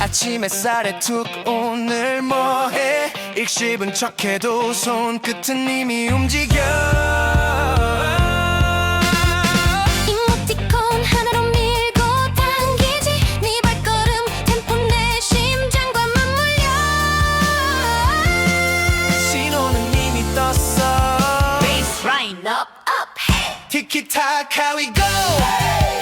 아침 햇살에 툭 오늘 뭐해? 익씹은 척해도 손끝은 이미 움직여. kick it, tight, how we go. Hey!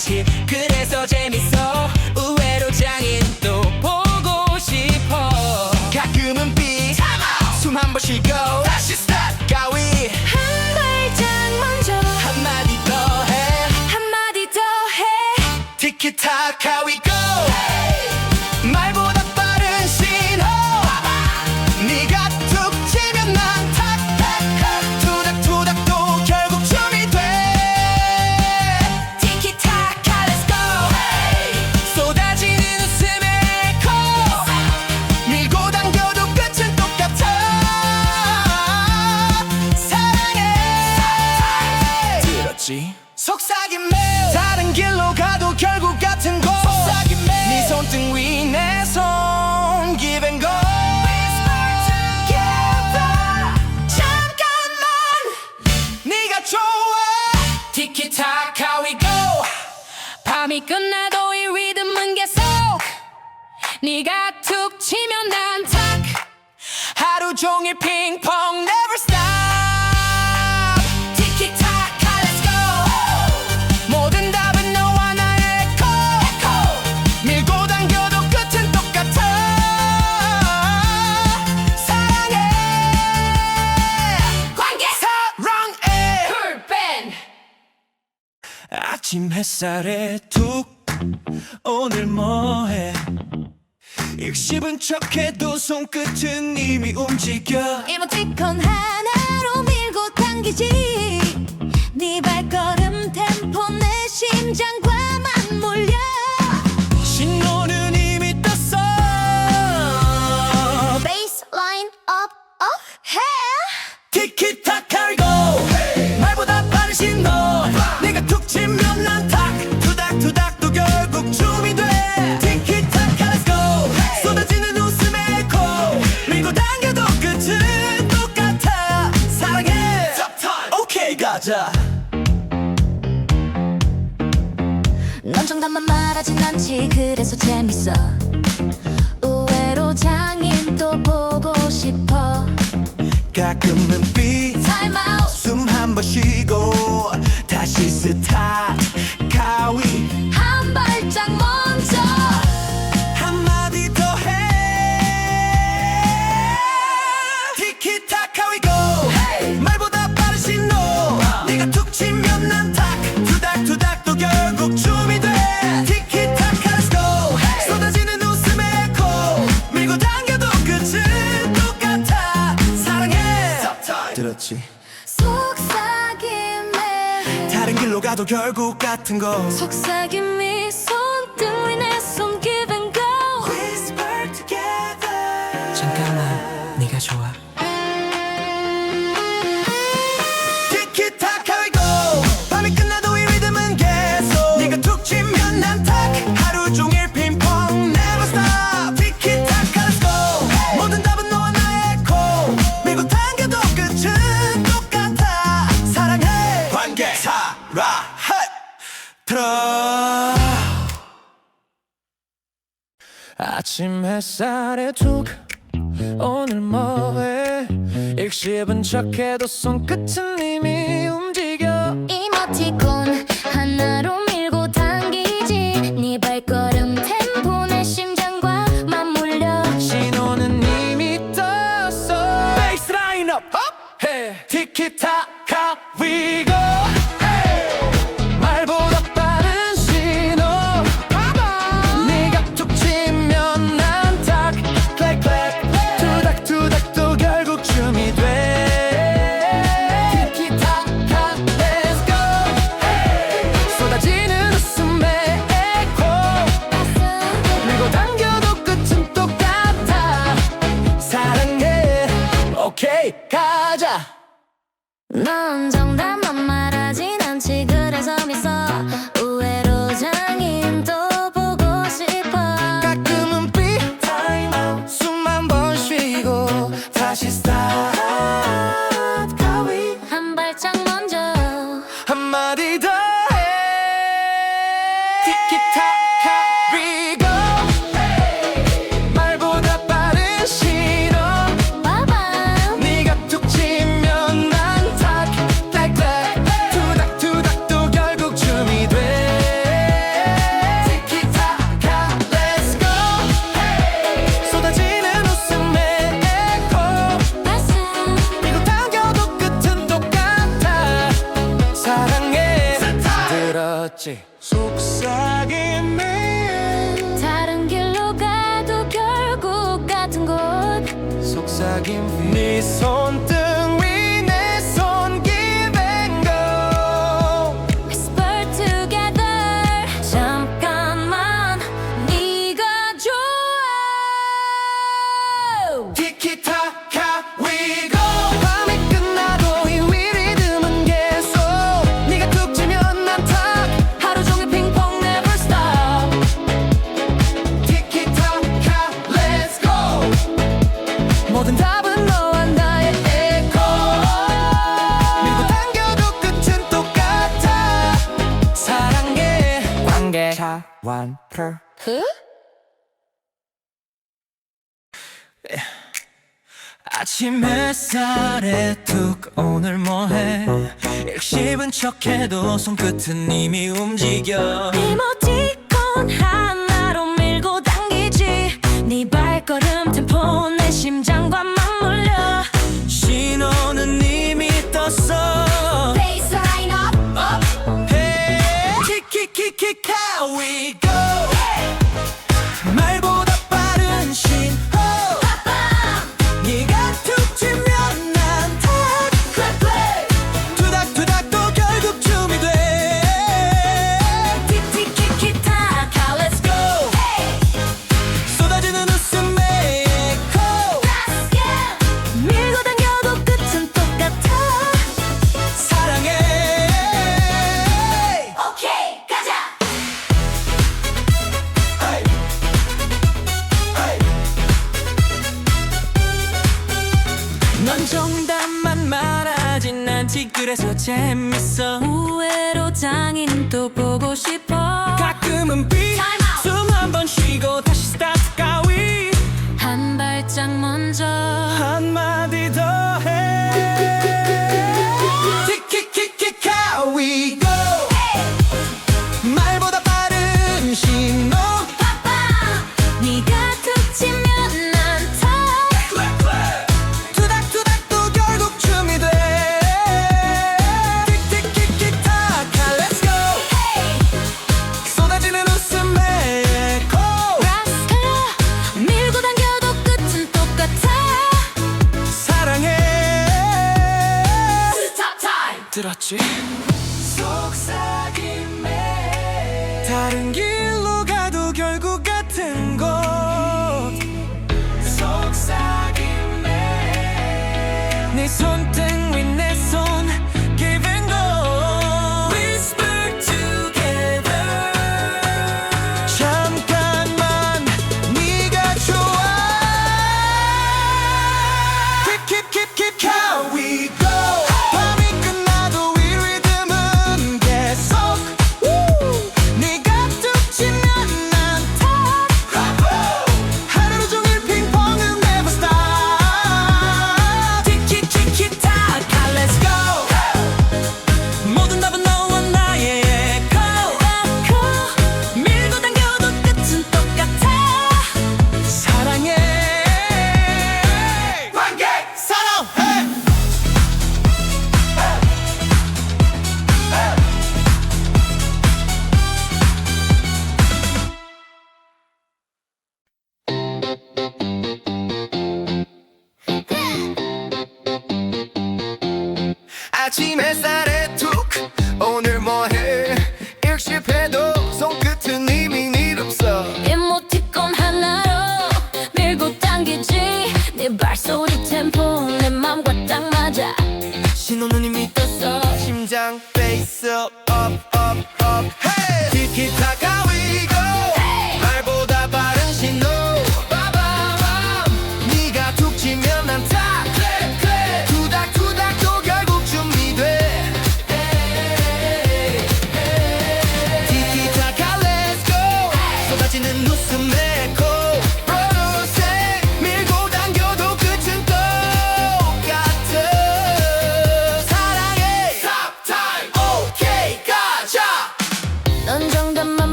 같이 그래서 재밌어 밤이 끝나도 이 리듬은 계속 네가 툭 치면 난탁. 하루 종일 핑퐁 아침 햇살에 툭. 오늘 뭐해? 익씹은 척해도 손끝은 이미 움직여. 이모티콘 하나로 밀고 당기지. 네 발걸음 템포 내 심장과 남자 넌 정답만 말하진 않지. 그래서 재밌어. 의외로 장인 또 보고 싶어. 가끔은 삐 Time 숨한 번 쉬고 다시 스타 나도 결국 같은 거. 속삭임 미소 아침 햇살에 툭 오늘 뭐해? 익씹은 척해도 손끝은 이미 오케이 가자. 넌 정답 시작입니다. 네 손. 아침 햇살에 툭 오늘 뭐해? 일씹은 척해도 손끝은 이미 움직여. 네, 보고 싶어. 가끔은 비 street.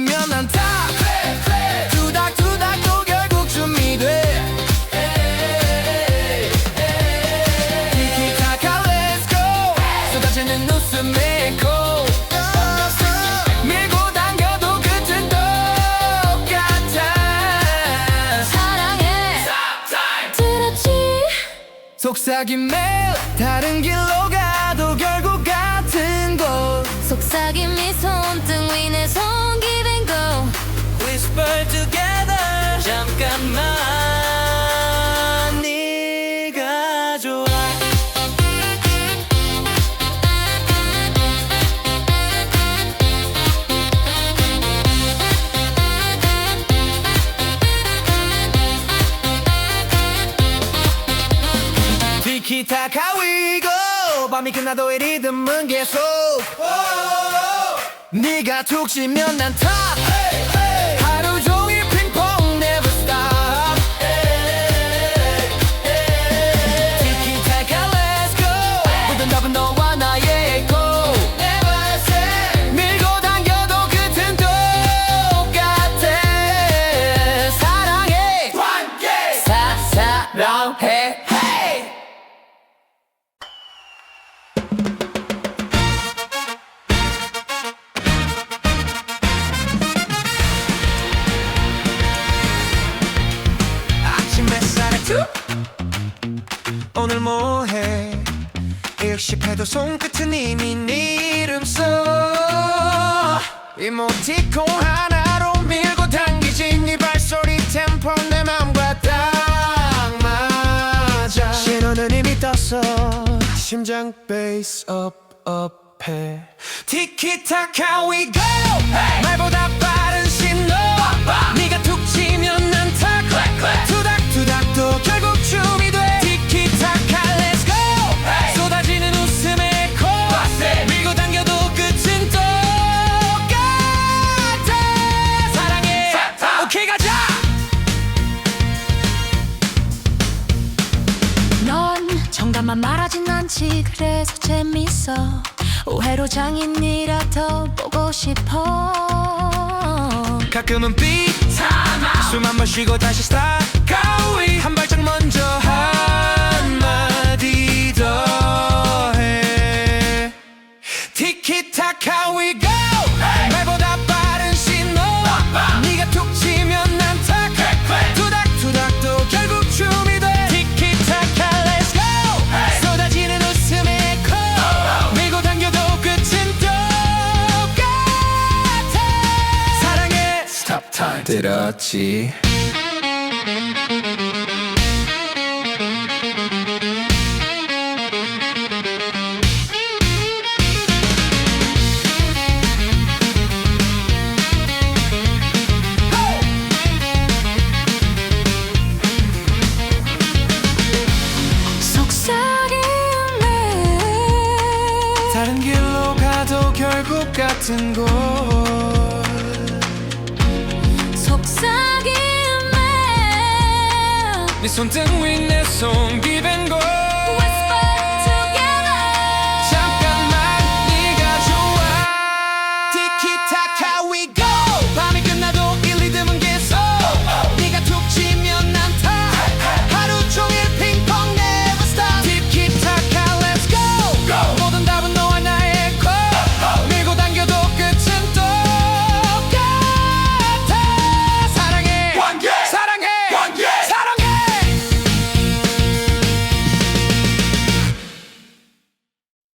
네가 툭 치면 난타 투닥투닥도 결국 준비돼. 티키타카 let's go. 쏟아지는 웃음의 코 밀고 당겨도 끝은 똑같아. 사랑해. 들었지? 속삭임 매일 다른 길로 가도 결국 같은 곳. 속삭임 이 손등 위 내 손 티키타카 위고 밤이 끝나도 이 리듬은 계속. 네가 툭 치면 난탑 손끝은 이미 네 이름 써 이모티콘 하나로 밀고 당기지. 네 발소리 템포 내 맘과 딱 맞아. 신호는 이미 떴어. 심장 베이스 업 업해. 티키타카 we go. 말보다 빠른 신호. 네가 툭 치면 난타 않지 그래서 재밌어. 오해로 장인이라 더 보고 싶어. 가끔은 삐숨한 번 쉬고 다시 스타트 가위 한 발짝 먼저 한 속삭임에 다른 길로 가도 결국 같은 곳 손등 위 내손 기벤 곳